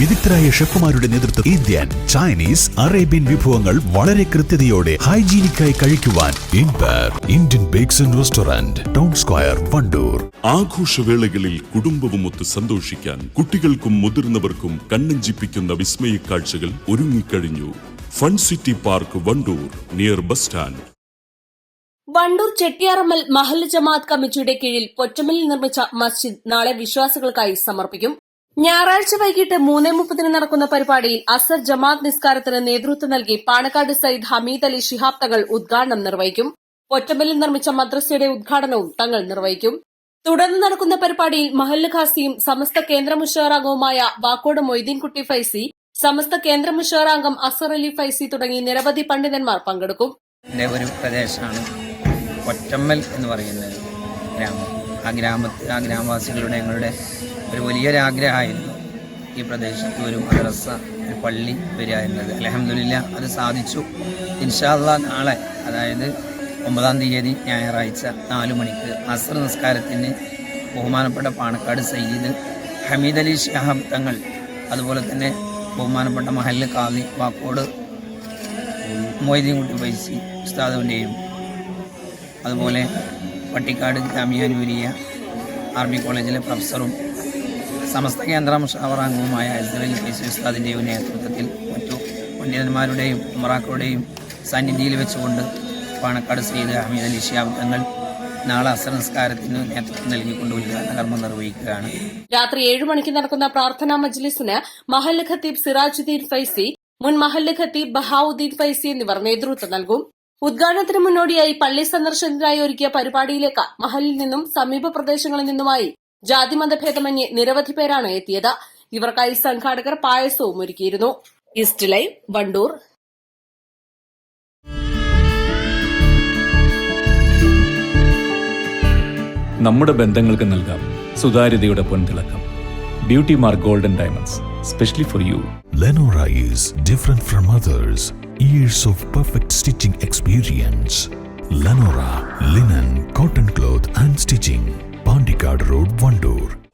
വിദഗ്ധരായ ഷെഫുമാരുടെ നേതൃത്വം Indian Chinese Arabian വിഭവങ്ങൾ വളരെ കൃത്യതയോടെ ഹൈജീനിക്കായി കഴിക്കുവാൻ Empire Indian Bakes and Restaurant Town Square Wandoor. ആഘോഷവേളകളിൽ കുടുംബവുമൊത്ത് സന്തോഷിക്കാൻ കുട്ടികൾക്കും മുതിർന്നവർക്കും കണ്ണഞ്ചിപ്പിക്കുന്ന വിസ്മയ കാഴ്ചകൾ ഒരുങ്ങിക്കഴിഞ്ഞു. Fun City Park Wandoor near bus stand. Wandoor Chettiyarammal മഹല്ല ജമാഅത്ത് കമ്മിറ്റിയുടെ കീഴിൽ പൊറ്റമ്മലിൽ നിർമ്മിച്ച മസ്ജിദ് നാളെ വിശ്വാസികൾക്കായി സമർപ്പിക്കും. ഞായറാഴ്ച വൈകിട്ട് മൂന്നേ മുപ്പതിന് നടക്കുന്ന പരിപാടിയിൽ അസർ ജമാത്ത് നിസ്കാരത്തിന് നേതൃത്വം നൽകി പാണക്കാട് സയ്യിദ് ഹമീദ് അലി ശിഹാബ് തങ്ങൾ ഉദ്ഘാടനം നിർവഹിക്കും. പൊറ്റമ്മലിൽ നിർമ്മിച്ച മദ്രസയുടെ ഉദ്ഘാടനവും തങ്ങൾ നിർവഹിക്കും. തുടർന്ന് നടക്കുന്ന പരിപാടിയിൽ മഹല്ല് ഖാസിയും സമസ്ത കേന്ദ്ര മുഷാറാംഗവുമായ വാക്കോട് മൊയ്തീൻകുട്ടി ഫൈസി സമസ്ത കേന്ദ്ര മുഷാറാംഗം അസർ അലി ഫൈസി തുടങ്ങി നിരവധി പണ്ഡിതന്മാർ പങ്കെടുക്കും. ഒരു പ്രദേശമാണ് ഒറ്റമ്മൽ എന്ന് പറയുന്നത് ഗ്രാമം. ആ ഗ്രാമത്തിൽ ആ ഗ്രാമവാസികളുടെ ഞങ്ങളുടെ ഒരു വലിയൊരു ആഗ്രഹമായിരുന്നു ഈ പ്രദേശത്ത് ഒരു മദ്രസ ഒരു പള്ളി വരിക എന്നത്. അലഹമില്ല അത് സാധിച്ചു. ഇൻഷാല്ല നാളെ അതായത് ഒമ്പതാം തീയതി ഞായറാഴ്ച നാലു മണിക്ക് അസർ നിസ്കാരത്തിന് ബഹുമാനപ്പെട്ട പാണക്കാട് സയ്യിദ് ഹമീദ് അലി ഷിഹാബ് തങ്ങൾ അതുപോലെ തന്നെ ബഹുമാനപ്പെട്ട മഹല്ല് കാവി വാക്കോട് മൊയ്തീൻകുട്ടി പൈസി ഉസ്താദുവിന്റെയും അതുപോലെ പട്ടിക്കാട് ജാമിയാനൂരിയ ആർമി കോളേജിലെ പ്രൊഫസറും സമസ്ത കേന്ദ്ര അവറാംഗവുമായ അസ്ദലി പൈസി ഉസ്താദിന്റെയും നേതൃത്വത്തിൽ മറ്റു പണ്ഡിതന്മാരുടെയും ഉമറാക്കളുടെയും സാന്നിധ്യയിൽ വെച്ചുകൊണ്ട് പാണക്കാട് സയ്യിദ് അഹമ്മദ് അലി ഷിയാബ് തങ്ങൾ നാളെ നേതൃത്വം നൽകിക്കൊണ്ട് ഉദ്ഘാടന കർമ്മം നിർവഹിക്കുകയാണ്. രാത്രി ഏഴ് മണിക്ക് നടക്കുന്ന പ്രാർത്ഥനാ മജ്ലിസിന് മഹല്ല ഖത്തീബ് സിറാജുദ്ദീൻ ഫൈസി മുൻ മഹല്ല ഖത്തീബ് ബഹാവുദ്ദീൻ ഫൈസി എന്നിവർ നേതൃത്വം നൽകും. ഉദ്ഘാടനത്തിന് മുന്നോടിയായി പള്ളി സന്ദർശനത്തിനായി ഒരുക്കിയ പരിപാടിയിലേക്ക് മഹലിൽ നിന്നും സമീപ പ്രദേശങ്ങളിൽ നിന്നുമായി ജാതിമതഭേദമന്യേ നിരവധി പേരാണ് എത്തിയത്. ഇവർക്കായി സംഘാടകർ പായസവും ഒരുക്കിയിരുന്നു. East Live Wandoor. നമ്മുടെ ബന്ധങ്ങൾക്ക് നൽകാം സുതാര്യതയുടെ പൊൻതിളക്കം. Beauty Mark golden diamonds specially for you Lenora is different from others. Years of perfect stitching experience. Lenora linen,